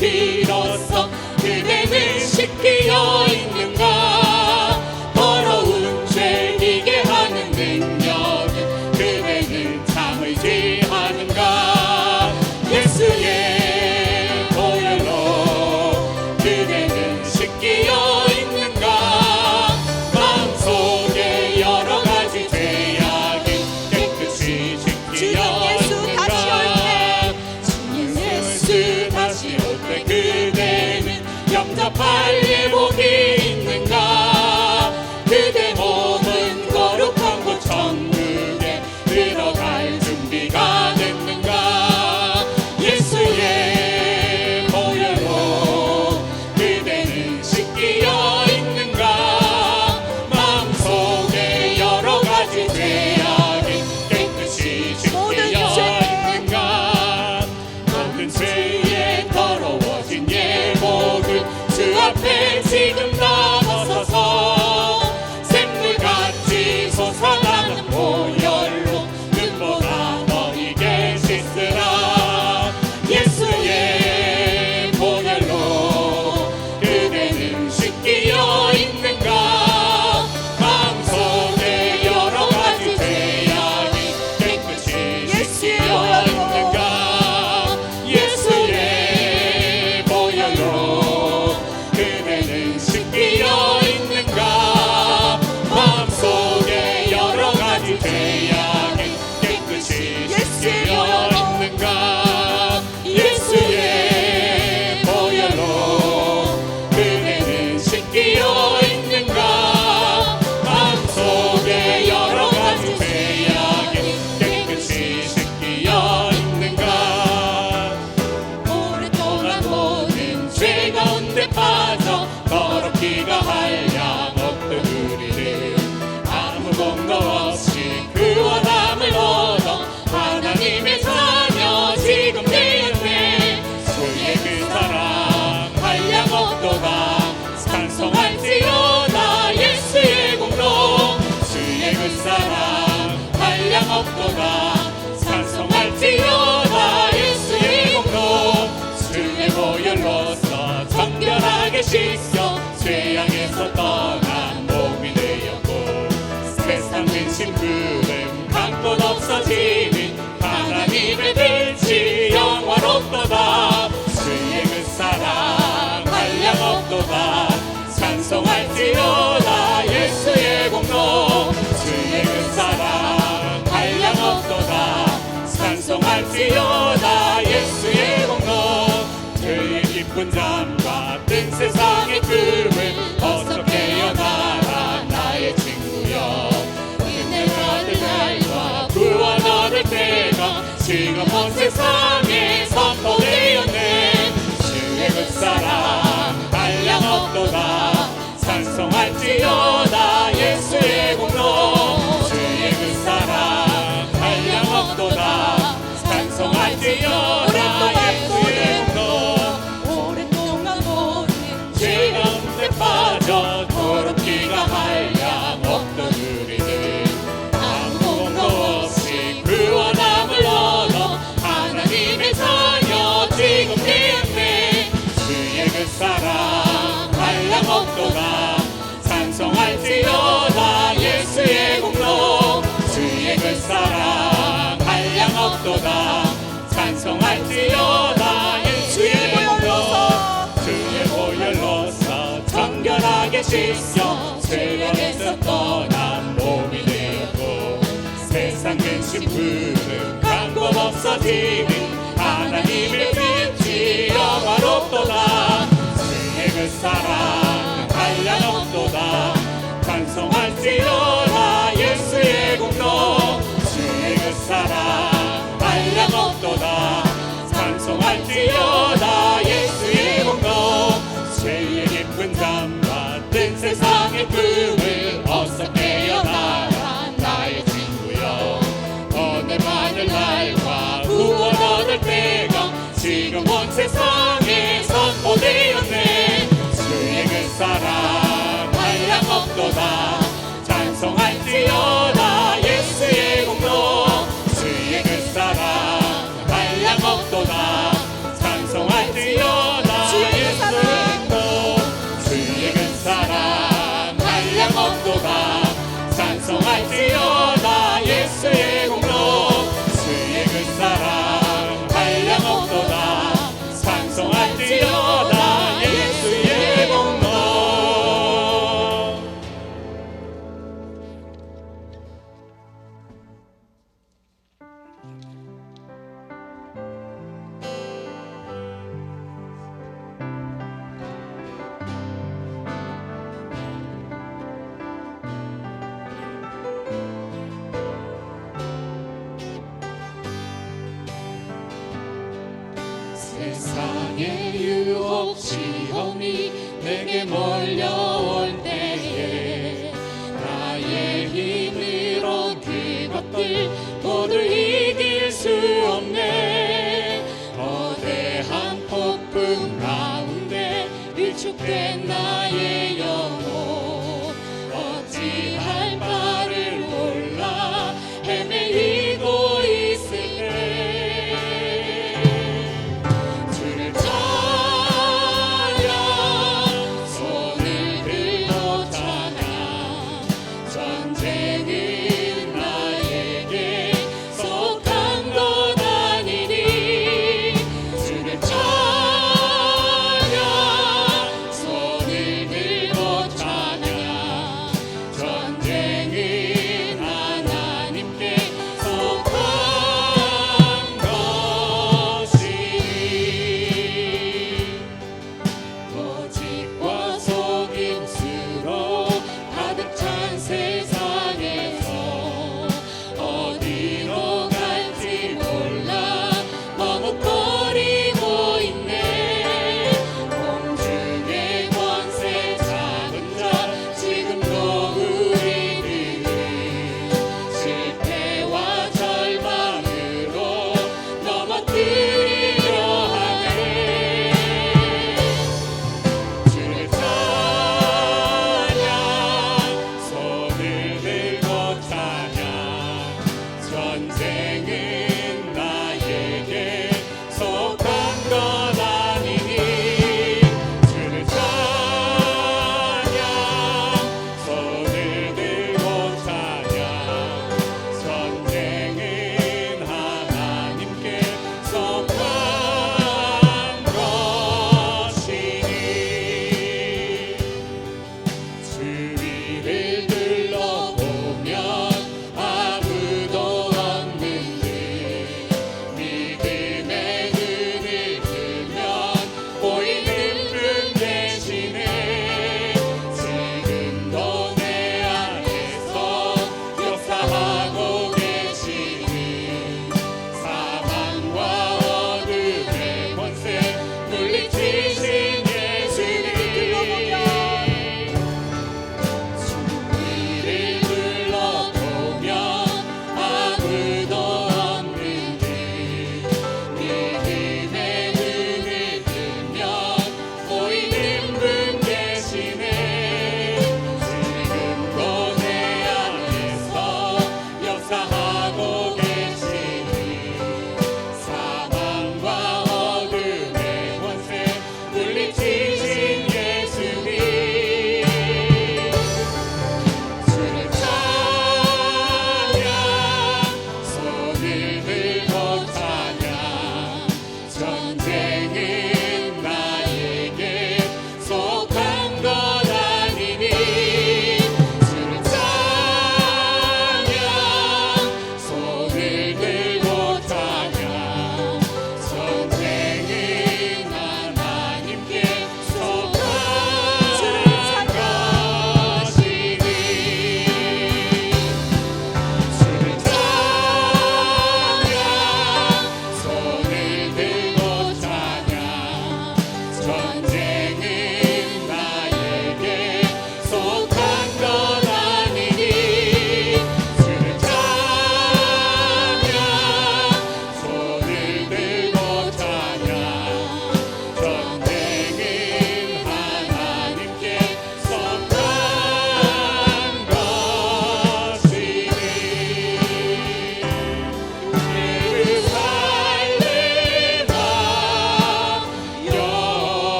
be 세상 미친 그름 한번 없어지는 하나님의 빛이 영원없도다. 주의 그 사랑 한량없도다. 찬송할지어다 예수의 공로. 주의 그 사랑 한량없도다. 찬송할지어다 예수의 공로. 그의 깊은 잠과 뜬 세상의 그 watching upon his throne. 사랑 한량 없도다 찬송할지어다 예수의 공로. 주의 그 사랑 한량 없도다 찬송할지어다 예수의 공로. 주의 보혈로서 정결하게 씻어 세련에서 떠난 몸이 되었고 세상 근심 부은 강권 없어지니 broken